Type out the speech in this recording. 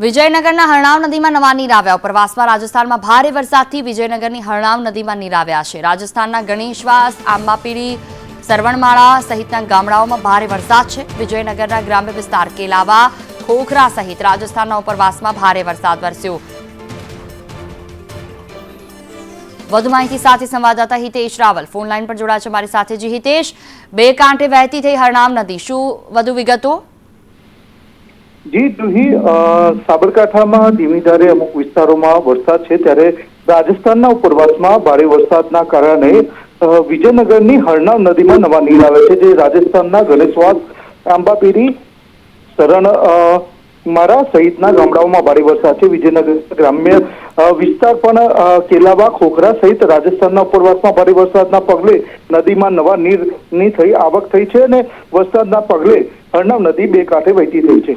વિજયનગરના હરણાવ નદીમાં નવા નીર આવ્યા. ઉપરવાસમાં રાજસ્થાનમાં ભારે વરસાદથી વિજયનગરની હરણાવ નદીમાં નીર આવ્યા છે. રાજસ્થાનના ગણેશવાસ આંબાપીડી સરવણમાળા સહિતના ગામડાઓમાં ભારે વરસાદ છે. વિજયનગરના ગ્રામ્ય વિસ્તાર કેલાવા, ખોખરા સહિત રાજસ્થાનના ઉપરવાસમાં ભારે વરસાદ વરસ્યો. વધુ માહિતી સાથે સંવાદદાતા હિતેશ રાવલ. ફોન લાઈન પર જોડાયા છે મારી સાથે જી હિતેશ. બે કાંઠે વહેતી થઈ હરણાવ નદી. શું વધુ વિગતો? જી, જુહી સાબરકાંઠામાં ધીમી ધારે અમુક વિસ્તારોમાં વરસાદ છે. ત્યારે રાજસ્થાનના ઉપરવાસમાં ભારે વરસાદના કારણે વિજયનગરની હરનાવ નદીમાં નવા નીર આવે છે, જે રાજસ્થાનના ગણેશવાસ, આંબાપીરી, શરણ મારા સહિતના ગામડાઓમાં ભારે વરસાદ છે. વિજયનગર ગ્રામ્ય વિસ્તાર પણ કેલાવા, ખોખરા સહિત રાજસ્થાનના ઉપરવાસમાં ભારે વરસાદના પગલે નદીમાં નવા નીરની થઈ, આવક થઈ છે અને વરસાદના પગલે હરનાવ નદી બે કાંઠે વહેતી થઈ છે.